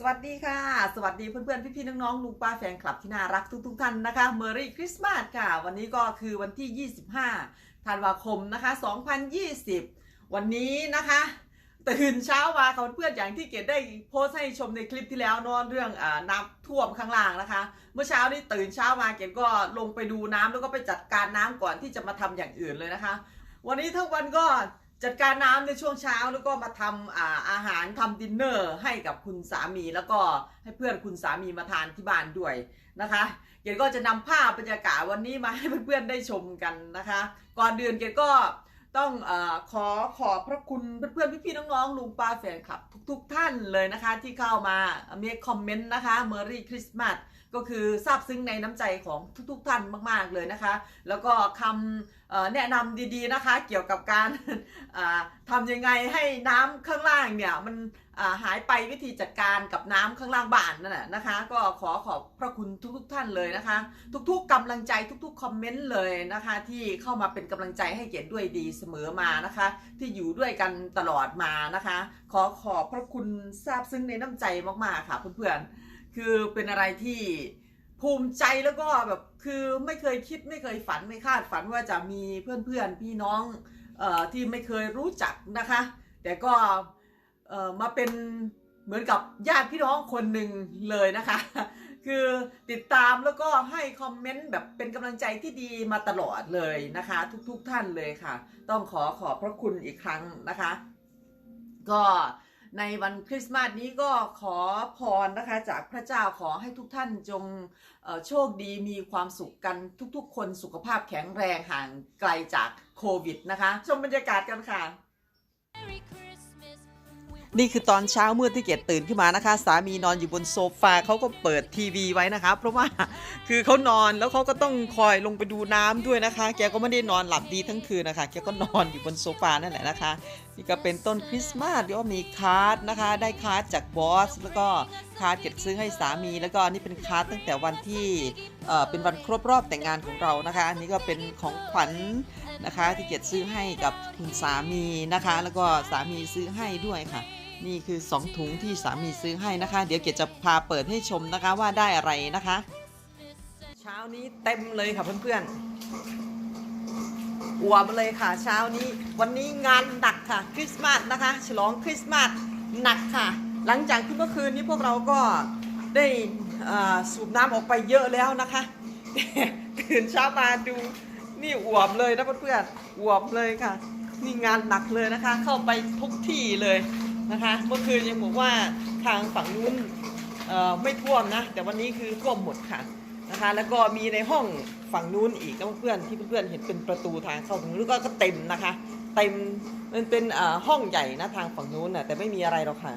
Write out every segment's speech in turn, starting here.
สวัสดีค่ะ สวัสดีเพื่อนๆ พี่ๆ น้องๆ ลุงป้าแฟนคลับที่น่ารักทุกๆ ท่านนะคะเมอรี่คริสต์มาสค่ะ วันนี้ก็คือวันที่ 25 ธันวาคมนะคะ 2020 วันนี้นะคะตื่นเช้ามาค่ะเพื่อนอย่างที่เกดได้โพสให้ชมในคลิปที่แล้วนอนเรื่องอน้ำท่วมข้างล่างนะคะ เมื่อเช้านี้ตื่นเช้ามาเกดก็ลงไปดูน้ำแล้วก็ไปจัดการน้ำก่อนที่จะมาทำอย่างอื่นเลยนะคะ วันนี้ทั้งวันก็ จัดการน้ำในช่วงเช้าแล้วก็มาทำอาอาหารทำดินเนอร์ให้กับคุณสามี แล้วก็ให้เพื่อนคุณสามีมาทานที่บ้านด้วยนะคะเกดก็จะนำภาพบรรยากาศวันนี้มาให้เพื่อนๆได้ชมกันนะคะ ก่อนเดือนเกดก็ต้องอขอขอบพระคุณเพื่อนๆพี่ๆน้องๆลุงป้าแฟนคลับ ทุกๆท่านเลยนะคะ ที่เข้ามาเมีคอมเมนต์นะคะ Merry Christmas ก็คือซาบซึ้งในน้ำใจของทุกๆท่านมาก ๆเลยนะคะ แล้วก็คำแนะนำดีๆนะคะ เกี่ยวกับการอ่าทำยังไงให้น้ำข้างล่างเนี่ยมันหายไปวิธีจัดการกับน้ำข้างล่างบ้านนั่นแหละนะคะ ก็ขอขอบพระคุณทุก ๆ ท่านเลยนะคะ ทุก ๆกำลังใจทุก ๆ คอมเมนต์เลยนะคะ ที่เข้ามาเป็นกำลังใจให้เกียรติด้วยดีเสมอมานะคะ ที่อยู่ด้วยกันตลอดมานะคะ ขอขอบพระคุณซาบซึ้งในน้ำใจมากๆค่ะเพื่อนๆ คือเป็นอะไรที่ภูมิใจแล้วก็แบบคือไม่เคยคิดไม่เคยฝันไม่คาดฝันว่าจะมีเพื่อนๆพี่น้องเอ่อที่ไม่เคยรู้จักนะคะ แต่ก็เอ่อมาเป็นเหมือนกับญาติพี่น้องคนหนึ่งเลยนะคะ คือติดตามแล้วก็ให้คอมเมนต์แบบเป็นกำลังใจที่ดีมาตลอดเลยนะคะ ทุกๆท่านเลยค่ะ ต้องขอขอบพระคุณอีกครั้งนะคะ ก็ ในวันคริสต์มาสนี้ก็ขอพรนะคะจากพระเจ้าขอให้ทุกท่านจงโชคดีมีความสุขกันทุกๆ คนสุขภาพแข็งแรงห่างไกลจากโควิดนะคะ ชมบรรยากาศกันค่ะ นี่คือตอนเช้ามืดที่เกดตื่นขึ้นมานะคะ สามีนอนอยู่บนโซฟาเขาก็เปิดทีวีไว้นะคะ เพราะว่าคือเขานอนแล้วเขาก็ต้องคอยลงไปดูน้ำด้วยนะคะ แกก็ไม่ได้นอนหลับดีทั้งคืนนะคะ แกก็นอนอยู่บนโซฟานั่นแหละนะคะ นี่ก็เป็นต้นคริสต์มาสแล้วมีคาร์ดนะคะ ได้คาร์ดจากบอส แล้วก็คาร์ดเก็บซื้อให้สามี แล้วก็นี่เป็นคาร์ดตั้งแต่วันที่เอ่อเป็นวันครบรอบแต่งงานของเรานะคะ อันนี่ก็เป็นของขวัญนะคะที่เก็บซื้อให้กับคุณสามีนะคะ แล้วก็สามีซื้อให้ด้วยค่ะ นี่คือ 2 ถุงที่สามีซื้อให้นะคะ เดี๋ยวเกดจะพาเปิดให้ชมนะคะว่าได้อะไรนะคะ เช้านี้เต็มเลยค่ะเพื่อนๆอวมเลยค่ะ เช้านี้ วันนี้งานหนักค่ะคริสต์มาสนะคะ ฉลองคริสต์มาสหนักค่ะ หลังจากที่เมื่อคืนนี้พวกเราก็ได้สูบน้ำออกไปเยอะแล้วนะคะตื่นเช้ามาดูนี่อวมเลยนะเพื่อนๆอวมเลยค่ะ นี่งานหนักเลยนะคะ เข้าไปทุกที่เลย นะคะ เมื่อคืนยังบอกว่าทางฝั่งนู้นไม่ท่วมนะ แต่วันนี้คือท่วมหมดค่ะนะคะ แล้วก็มีในห้องฝั่งนู้นอีกนเพื่อนที่เพื่อนเห็นเป็นประตูทางเข้าตรงนู้นก็ก็เต็มนะคะเต็มมันเป็นห้องใหญ่นะทางฝั่งนู้นน่ะแต่ไม่มีอะไรหรอกค่ะ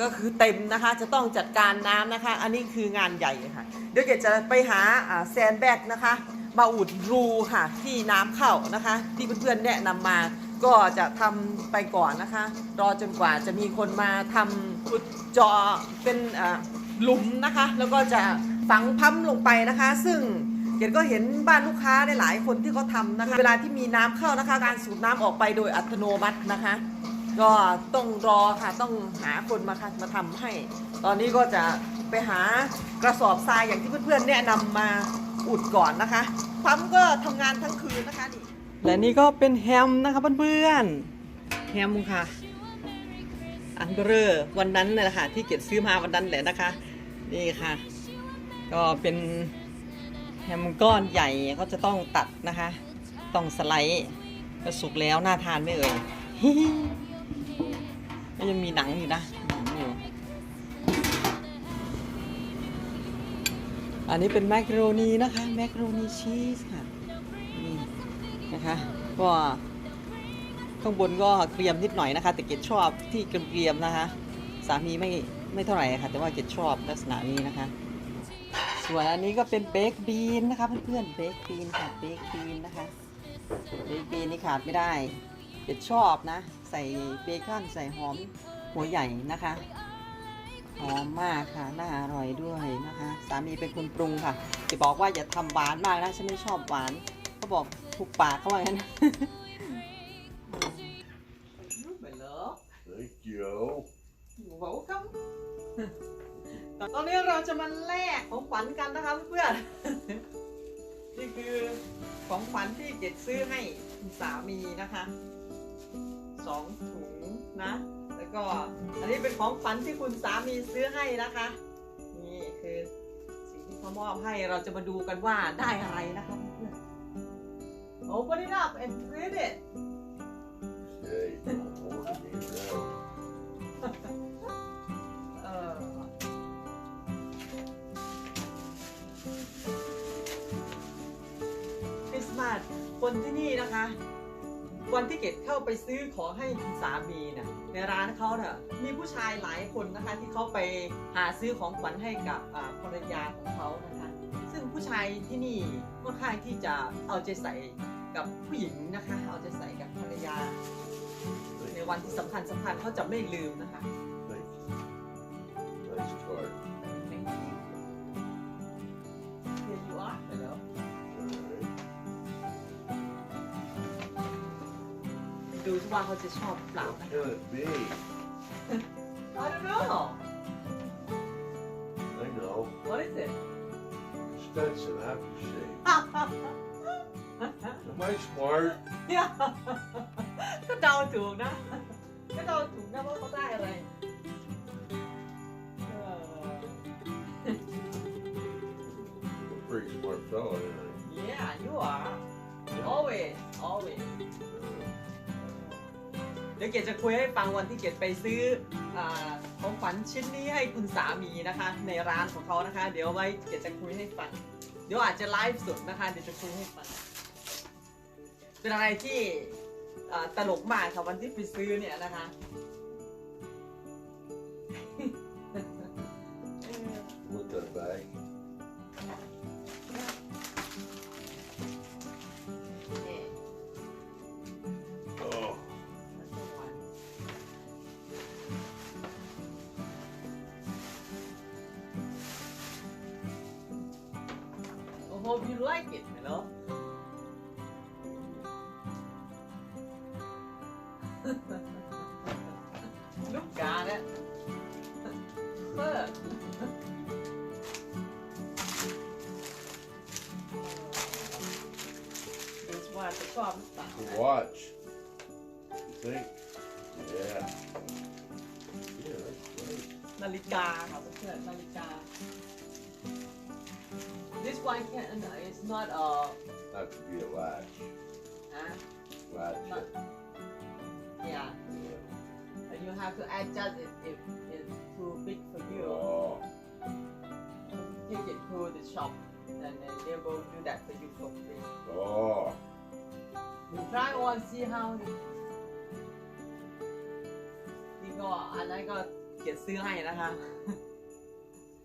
ก็คือเต็มนะคะจะต้องจัดการน้ำนะคะ อันนี้คืองานใหญ่ค่ะ เดี๋ยวเกดจะไปหาแซนแบกนะคะ มาอุดรูค่ะที่น้ำเข้านะคะ ที่เพื่อนๆแนะนำมา ก็จะทำไปก่อนนะคะ รอจนกว่าจะมีคนมาทำอุดเจาะเป็นอ่าหลุมนะคะ แล้วก็จะฝังพัมลงไปนะคะ ซึ่งเกดก็เห็นบ้านลูกค้าได้หลายคนที่เขาทำนะคะ เวลาที่มีน้ำเข้านะคะ การสูบน้ำออกไปโดยอัตโนมัตินะคะ ก็ต้องรอค่ะต้องหาคนมาค่ะมาทำให้ ตอนนี้ก็จะไปหากระสอบทรายอย่างที่เพื่อนๆแนะนำมาอุดก่อนนะคะปั๊มก็ทำงานทั้งคืนนะคะนี่ และนี่ก็เป็นแฮมนะคะเพื่อนๆ แฮมค่ะ อันเบอร์วันนั้นนะคะที่เก็บซื้อมาวันนั้นแหละนะคะ นี่ค่ะ ก็เป็นแฮมก้อนใหญ่เขาจะต้องตัดนะคะ ต้องสไลด์ก็สุกแล้วน่าทานไม่เอ่ยก็ยังมีหนังอยู่นะหนังอยู่อันนี้เป็นแมคโรนีนะคะ แมคโรนีชีสค่ะ นะคะ ก็ข้างบนก็เกรียมนิดหน่อยนะคะ แต่เกดชอบที่เกรียมๆนะคะ สามีไม่ไม่เท่าไหร่ค่ะ แต่ว่าเกดชอบลักษณะนี้นะคะ ส่วนอันนี้ก็เป็นเบคบีนนะคะเพื่อนๆเบคบีนค่ะเบคบีนนะคะเบคบีนนี่ขาดไม่ได้เกดชอบนะ ใส่เบคอนใส่หอมหัวใหญ่นะคะหอมมากค่ะ น่าอร่อยด้วยนะคะ สามีเป็นคนปรุงค่ะ จะบอกว่าอย่าทำหวานมากนะ ฉันไม่ชอบหวาน เขาบอกถูกปากเขาว่างั้น Thank you. Welcome ตอนนี้เราจะมาแลกของขวัญกันนะคะเพื่อนๆ นี่คือของขวัญที่เจ็ดซื้อให้คุณสามีนะคะสองถุงนะ แล้วก็อันนี้เป็นของขวัญที่คุณสามีซื้อให้นะคะ นี่คือสิ่งที่เขามอบให้เราจะมาดูกันว่าได้อะไรนะคะเพื่อนๆ Open it up and read it Hey, don't order me around. เออคริสต์มาสคนที่นี่นะคะ วันที่เกดเข้าไปซื้อของให้คุณสามีน่ะในร้านเขาเน่ะมีผู้ชายหลายคนนะคะ ที่เขาไปหาซื้อของขวัญให้กับอ่าภรรยาของเขานะคะ ซึ่งผู้ชายที่นี่ค่อนข้างที่จะเอาใจใส่ กับผู้หญิงนะคะ เอาใจใส่กับภรรยา ในวันที่สำคัญสำคัญเขาจะไม่ลืมนะคะ Thank you. Nice card. Thank you. Here you are. Hello. Alright. ดูสิว่าเขาจะชอบหรือเปล่า What นะ can it be? I don't know. I know. What is it? Stetson aftershave. Am I smart? เนี่ยก็เดาถูกนะ ก็เดาถูกนะว่าเขาได้อะไรเออ I'm a pretty smart fella, ain't Yeah you are always always เดี๋ยวเกดจะคุยให้ฟังวันที่เกดไปซื้ออาของขวัญชิ้นนี้ให้คุณสามีนะคะ ในร้านของเขานะคะ เดี๋ยวไว้เกดจะคุยให้ฟัง เดี๋ยวอาจจะไลฟ์สดนะคะ เดี๋ยวจะคุยให้ฟัง เป็นอะไรที่อ่าตลกมากค่ะวันที่ไปซื้อเนี่ยนะคะเออ I? With that bag. นี่ Oh, มันเป็นวันโอ้โห you like it เหรอ think? Yeah. Yeah, that's great. นาฬิกาค่ะเพื่อนๆนาฬิกา This one can it's not a Have to be a latch. อ่ะ Latch Not- it. yeah Yeah. and you have to adjust it if it's too big for you Oh, take it to the shop and then they will do that for you for free oh. you try on see how it นี่ ก็อันนั้นก็เกียรติซื้อให้นะคะ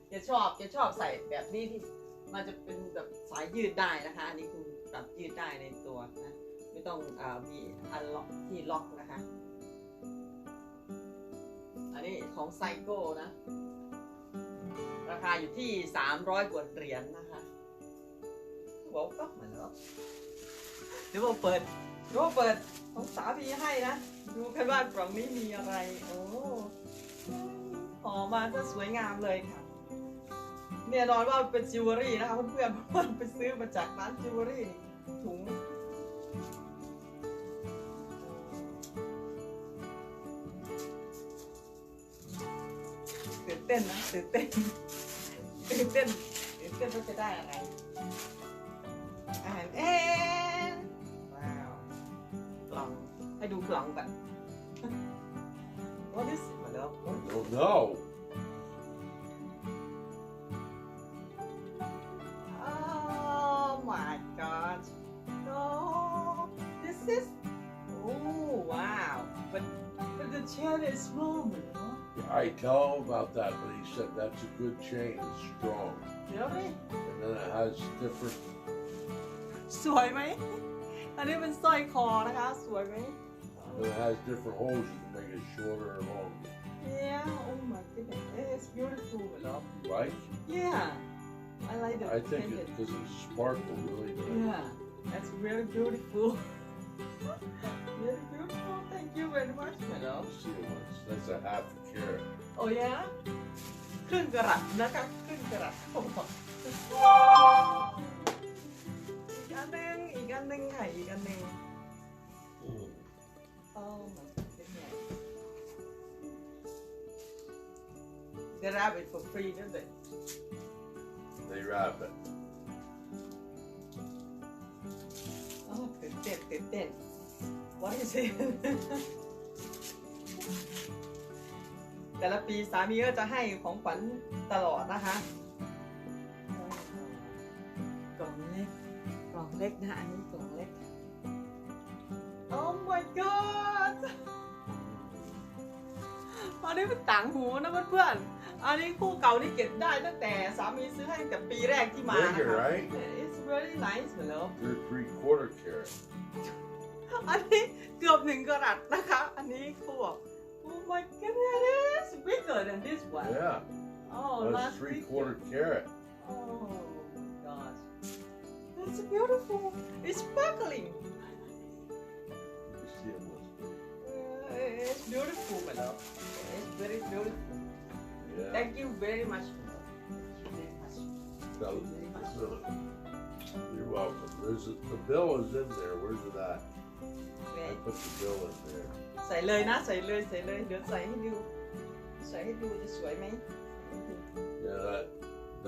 เกียรติชอบเกียรติชอบใส่แบบนี้ที่มันจะเป็นแบบสายยืดได้นะคะ อันนี้คือปรับยืดได้ในตัวนะไม่ต้องอมีอันล็อกที่ล็อกนะคะ อันนี้ของไซโก้นะ ราคาอยู่ที่ 300กว่าเหรียญนะคะบอกก็เหมือนแล้วเดี๋ยวเราเปิด ดี๋ยวเปิดของสามีให้นะ ดูกันว่ากล่องนี้มีอะไร โอ้ห่อมาก็สวยงามเลยค่ะเนี่ยนอนว่าเป็นจิวเวลรี่นะคะเพื่อนๆเพราะว่าไปซื้อมาจากร้านจิวเวลรี่ถุงตื่นเต้นนะตื่นเต้นตื่นเต้นตื่นเต้นว่าจะได้อะไรอาหารเอ็ ดูกล่องก่อน What is it มาแล้ว I don't know. Oh my god No This is Oh wow But but the chain is small เหมือนเนาะ I tell him about that, but he said that's a good chain. It's strong. Really And then it has different. สวยไหม อันนี้เป็นสร้อยคอนะคะ สวยไหม And it has different holes. You can make it shorter or longer. Yeah, oh my goodness, it's beautiful, love. Right? Yeah, I like the I think painted. it's because it sparkle really good. Yeah, that's really beautiful. really beautiful. Thank you very much, my love. You see it once. That's a half a carrot. Oh yeah. รึ่งกะรัตนะคะครึ่งกะรัตผมบอกอีกอันหนึงอีกอันหนึงค่ะอีกอันหนึง Mm. โอ้ my goodness They wrap it for free, don't they? They wrap it. โอ้ตื่นเต้นตื่นเต้น What is it แต่ละปีสามีก็จะให้ของขวัญตลอดนะคะ กล่องเล็ก กล่องเล็กนะ อันนี้กล่องเล็ก Oh my god อันนี้เป็นต่างหูนะเพื่อนๆ อันนี้คู่เก่าที่เก็บได้ตั้งแต่สามีซื้อให้ตั้งแต่ปีแรกที่มานะคะ Bigger, right? It's very nice เหมือนแล้ว They're three quarter carat. อันนี้เกือบหนึ่งกะรัตนะคะ อันนี้คู่แบบ Oh my goodness bigger than this one Yeah, Oh that's last three week quarter carat. Oh my gosh That's beautiful It's sparkling Uh, It's beautiful เหมือนแล้ว It's very beautiful Yeah. Thank you very much เหมือนแล้ว Very much That was, you're welcome. There's a, the bill is in there. Where's it at? I put the bill in there. ใส่เลยนะ ใส่เลยใส่เลย เดี๋ยวใส่ให้ดู ใส่ให้ดูจะสวยไหม Yeah, that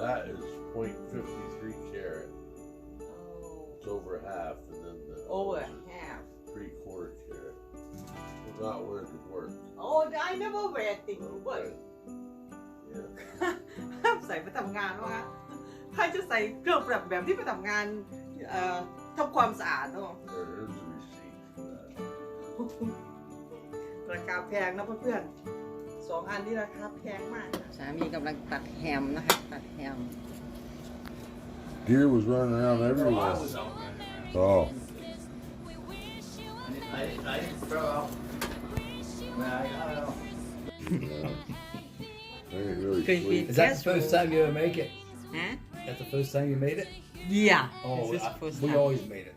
that is 0.53 carat. โอ้ It's over half, and then the over others is half three quarter carat. It's not where it work. Oh I never wear thing work Okay. Yeah. ห้ามใส่ไปทำงานวะใครจะใส่เครื่องประดับแบบที่ไปทำงานเอ่อทำความสะอาดเนาะ There is a receipt for that. ราคาแพงนะเพื่อนๆสองอันนี้ราคาแพงมากสามีกำลังตัดแฮมนะคะ ตัดแฮม Deer was running around everywhere. Oh. I, I didn't throw out. I really be Is that the first time you ever make it? Huh? That's the first time you made it? Yeah. Oh, I, first we time. always made it.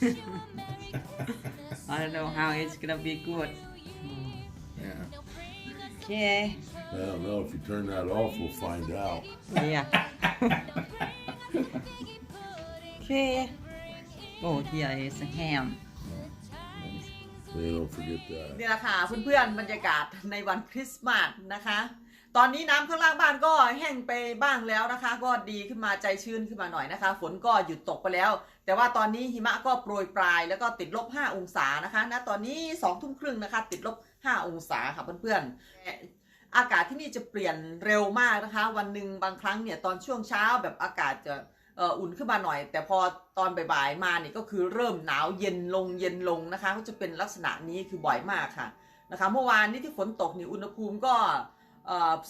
I don't know how it's gonna be good. Yeah. Okay. I don't know if you turn that off, we'll find out. Yeah. okay. Oh, here is a ham. โอ้เทียเอสแฮม They don't forget that. นี่แหละค่ะเพื่อนๆบรรยากาศในวันคริสต์มาสนะคะ ตอนนี้น้ำข้างล่างบ้านก็แห้งไปบ้างแล้วนะคะ ก็ดีขึ้นมาใจชื้นขึ้นมาหน่อยนะคะ ฝนก็หยุดตกไปแล้ว แต่ว่าตอนนี้หิมะก็โปรยปลายแล้วก็ติดลบ 5 องศานะคะณตอนนี้2ทุ่มครึ่งนะคะ ติดลบ 5 องศาค่ะเพื่อนๆอากาศที่นี่จะเปลี่ยนเร็วมากนะคะ วันหนึ่งบางครั้งเนี่ยตอนช่วงเช้าแบบอากาศจะ อุ่นขึ้นมาหน่อย แต่พอตอนบ่ายๆมาเนี่ยก็คือเริ่มหนาวเย็นลงเย็นลงนะคะ ก็จะเป็นลักษณะนี้คือบ่อยมากค่ะนะคะเมื่อวานนี้ที่ฝนตกนี่อุณหภูมิก็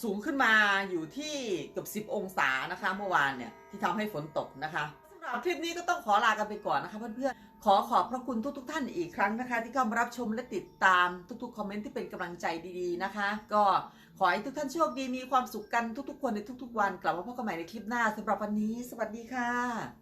สูงขึ้นมาอยู่ที่เกือบ10 องศานะคะ เมื่อวานเนี่ยที่ทำให้ฝนตกนะคะสำหรับคลิปนี้ก็ต้องขอลากันไปก่อนนะคะเพื่อนๆ ขอขอบพระคุณทุกๆท่านอีกครั้งนะคะ ที่เข้ามารับชมและติดตามทุกๆ คอมเมนต์ที่เป็นกำลังใจดีๆนะคะ ก็ขอให้ทุกท่านโชคดีมีความสุขกันทุกๆ คนในทุกๆ วัน กลับมาพบกันใหม่ในคลิปหน้าสำหรับวันนี้ สวัสดีค่ะ